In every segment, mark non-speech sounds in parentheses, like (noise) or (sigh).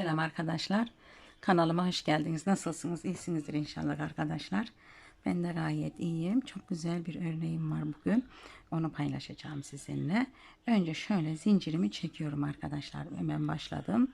Selam arkadaşlar. Kanalıma hoş geldiniz. Nasılsınız? İyisinizdir inşallah arkadaşlar. Ben de gayet iyiyim. Çok güzel bir örneğim var bugün. Onu paylaşacağım sizinle. Önce şöyle zincirimi çekiyorum arkadaşlar. Hemen başladım.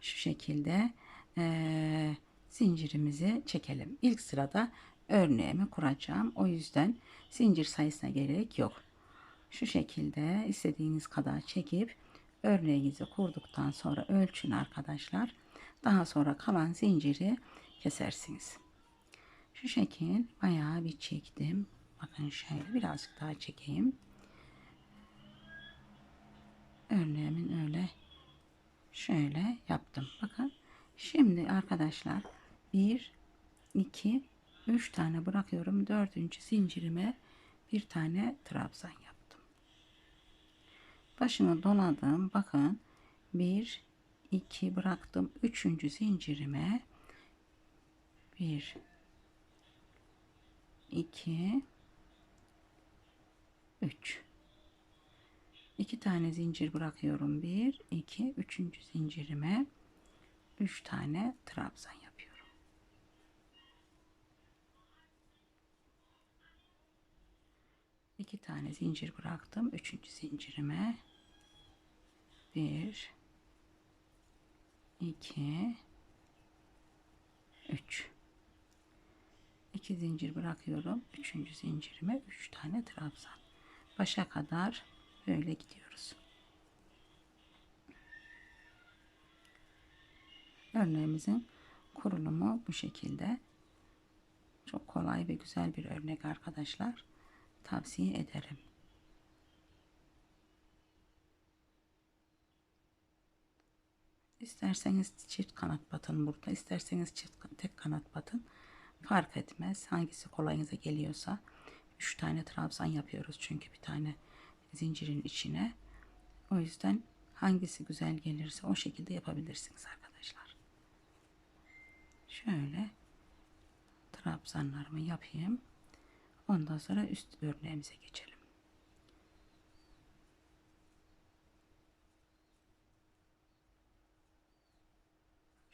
Şu şekilde eee, zincirimizi çekelim. İlk sırada örneğimi kuracağım. O yüzden zincir sayısına gerek yok. Şu şekilde istediğiniz kadar çekip örneğinizi kurduktan sonra ölçün arkadaşlar. Daha sonra kalan zinciri kesersiniz. Şu şekil bayağı bir çektim. Bakın şöyle birazcık daha çekeyim. Örneğimin öyle şöyle yaptım. Bakın şimdi arkadaşlar 1 2 3 tane bırakıyorum. Dördüncü zincirime bir tane trabzan yaptım. Başını doladım. Bakın 1 2 bıraktım. Üçüncü zincirime 1 2 3 2 tane zincir bırakıyorum. 1 2 üçüncü zincirime 3 tane trabzan yapıyorum. İki tane zincir bıraktım. Üçüncü zincirime bir, iki, üç. İki zincir bırakıyorum. Üçüncü zincirime üç tane trabzan. Başa kadar böyle gidiyoruz. Örneğimizin kurulumu bu şekilde. Çok kolay ve güzel bir örnek arkadaşlar. Tavsiye ederim. İsterseniz çift kanat batın burada, isterseniz çift tek kanat batın. Fark etmez. Hangisi kolayınıza geliyorsa. 3 tane trabzan yapıyoruz çünkü bir tane zincirin içine. O yüzden hangisi güzel gelirse o şekilde yapabilirsiniz arkadaşlar. Şöyle trabzanlarımı yapayım. Ondan sonra üst örneğimize geçelim.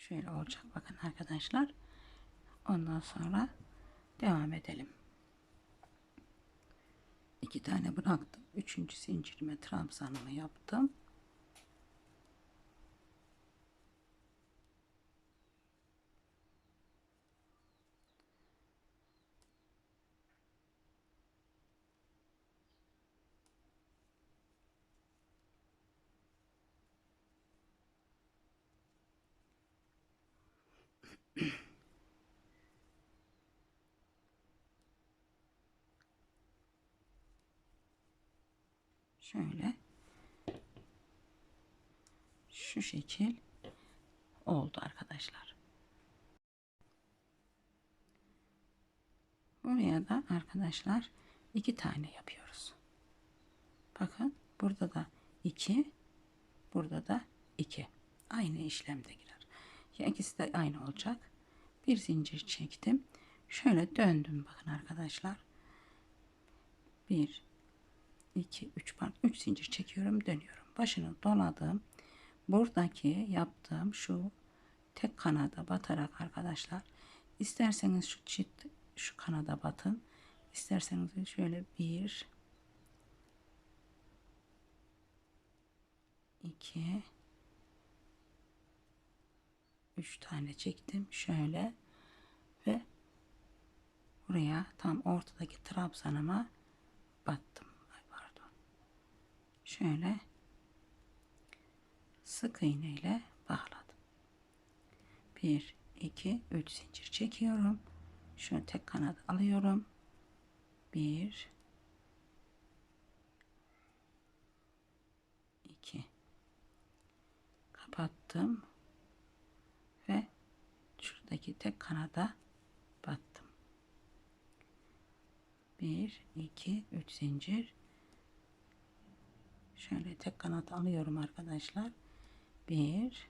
Şöyle olacak bakın arkadaşlar. Ondan sonra devam edelim. İki tane bıraktım. Üçüncü zincirime trabzanımı yaptım. Şöyle şu şekil oldu arkadaşlar. Buraya da arkadaşlar iki tane yapıyoruz. Bakın burada da iki, burada da iki. Aynı işlemde girer. Ya de aynı olacak. Bir zincir çektim. Şöyle döndüm bakın arkadaşlar. Bir, 2 3 pardon. 3 zincir çekiyorum dönüyorum. Başını doladım. Buradaki yaptığım şu tek kanada batarak arkadaşlar isterseniz şu çift şu kanada batın. İsterseniz şöyle bir iki üç tane çektim. Şöyle ve buraya tam ortadaki trabzanıma battım şöyle sık iğne ile bağladım. 1 2 3 zincir çekiyorum. Şunu tek kanat alıyorum. 1 2 kapattım ve şuradaki tek kanada battım. 1 2 3 zincir Şöyle tek kanat alıyorum arkadaşlar. 1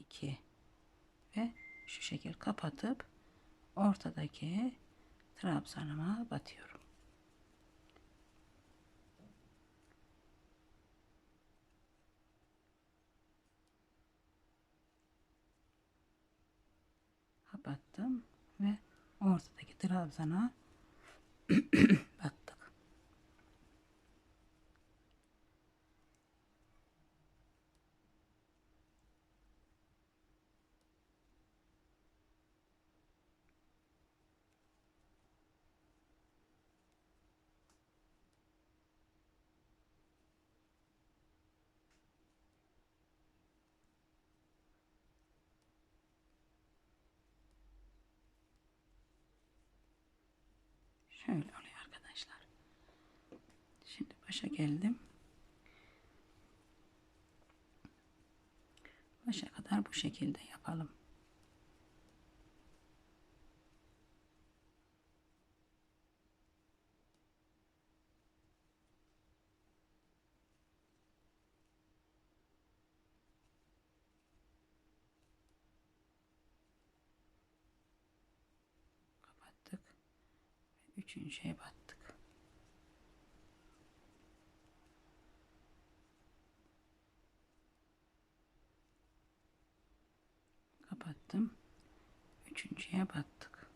2 ve şu şekil kapatıp ortadaki trabzanıma batıyorum. Kapattım ve ortadaki trabzana (clears throat) Şöyle oluyor arkadaşlar. Şimdi başa geldim. Başa kadar bu şekilde yapalım. Kapattık. Üçüncüye battık. Kapattım. Üçüncüye battık.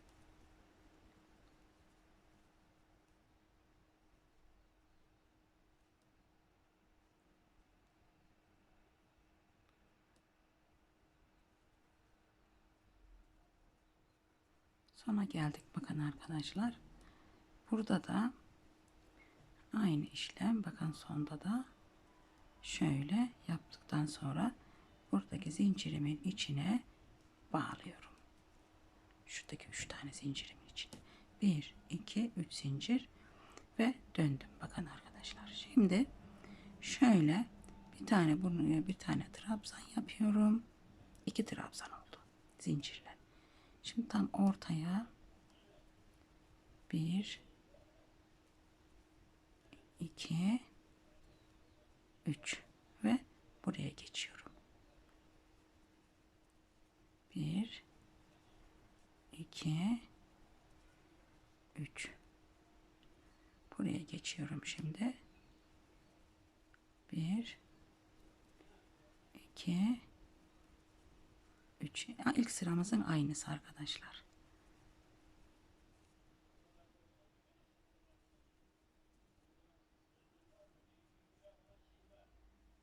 Sona geldik bakın arkadaşlar. Burada da aynı işlem bakın sonda da şöyle yaptıktan sonra buradaki zincirimin içine bağlıyorum. Şuradaki üç tane zincirimin içine. Bir, iki, üç zincir ve döndüm. Bakın arkadaşlar. Şimdi şöyle bir tane burnuya bir tane trabzan yapıyorum. İki trabzan oldu zincirle. Şimdi tam ortaya bir, iki, üç ve buraya geçiyorum. Bir, iki, üç. Buraya geçiyorum şimdi. Bir, iki, üç. Ya, İlk sıramızın aynısı arkadaşlar.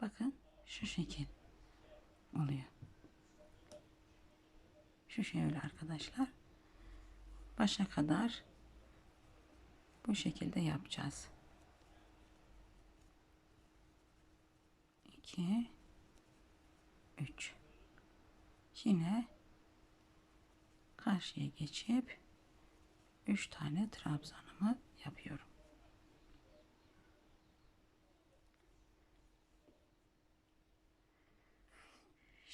Bakın şu şekil oluyor. Şu şöyle arkadaşlar. Başa kadar bu şekilde yapacağız. 2 3 Yine karşıya geçip 3 tane trabzanımı yapıyorum.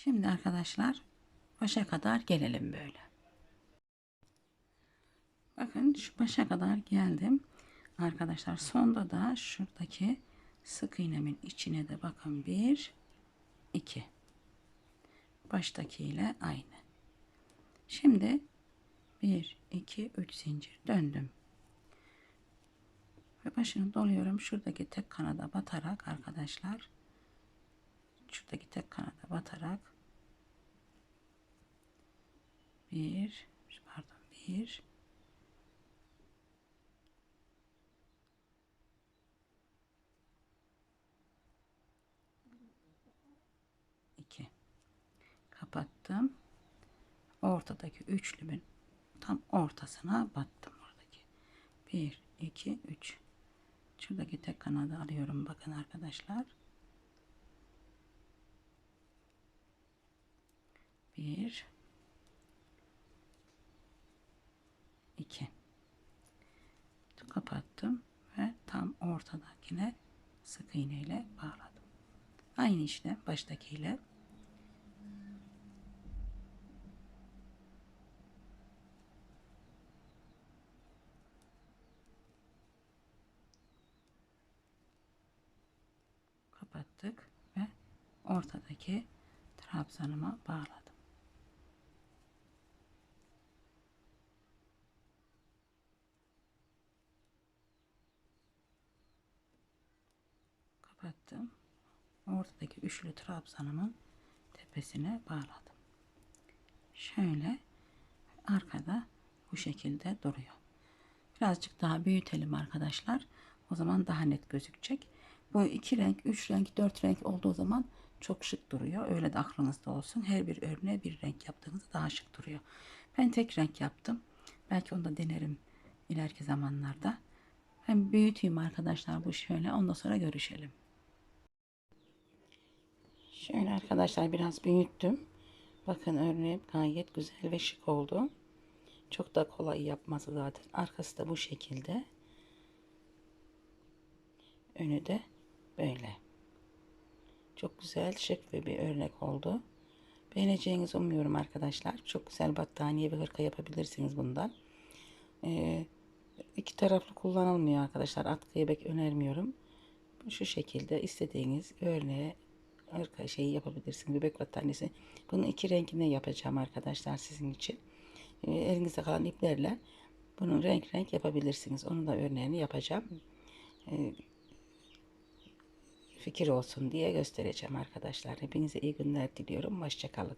Şimdi arkadaşlar başa kadar gelelim böyle. Bakın şu başa kadar geldim. Arkadaşlar sonda da şuradaki sık iğnemin içine de bakın bir iki baştaki ile aynı. Şimdi 1 2 3 zincir döndüm. Ve başını doluyorum. Şuradaki tek kanada batarak arkadaşlar şuradaki tek kanada batarak bir pardon bir. İki. Kapattım. Ortadaki üçlümün tam ortasına battım oradaki. Bir iki üç. Şuradaki tek kanadı alıyorum bakın arkadaşlar. Bir 2 kapattım ve tam ortadakine sık iğne ile bağladım. Aynı işlem baştakiyle kapattık ve ortadaki trabzanıma bağladım. Kapattım. Ortadaki üçlü trabzanımın tepesine bağladım. Şöyle arkada bu şekilde duruyor. Birazcık daha büyütelim arkadaşlar. O zaman daha net gözükecek. Bu iki renk, üç renk, dört renk olduğu zaman çok şık duruyor. Öyle de aklınızda olsun. Her bir örneğe bir renk yaptığınızda daha şık duruyor. Ben tek renk yaptım. Belki onu da denerim ileriki zamanlarda. Hem büyüteyim arkadaşlar bu şöyle. Ondan sonra görüşelim. Şöyle arkadaşlar biraz büyüttüm. Bakın örneğim gayet güzel ve şık oldu. Çok da kolay yapması zaten. Arkası da bu şekilde. Önü de böyle. Çok güzel şık ve bir örnek oldu. Beğeneceğinizi umuyorum arkadaşlar. Çok güzel battaniye ve hırka yapabilirsiniz bundan. Ee, iki taraflı kullanılmıyor arkadaşlar. Atkıya pek önermiyorum. Şu şekilde istediğiniz örneğe hırka şeyi yapabilirsiniz. Bebek battaniyesi. Bunun iki rengini yapacağım arkadaşlar sizin için. Ee, elinizde kalan iplerle bunun renk renk yapabilirsiniz. Onun da örneğini yapacağım. Ee, fikir olsun diye göstereceğim arkadaşlar. Hepinize iyi günler diliyorum. Hoşçakalın.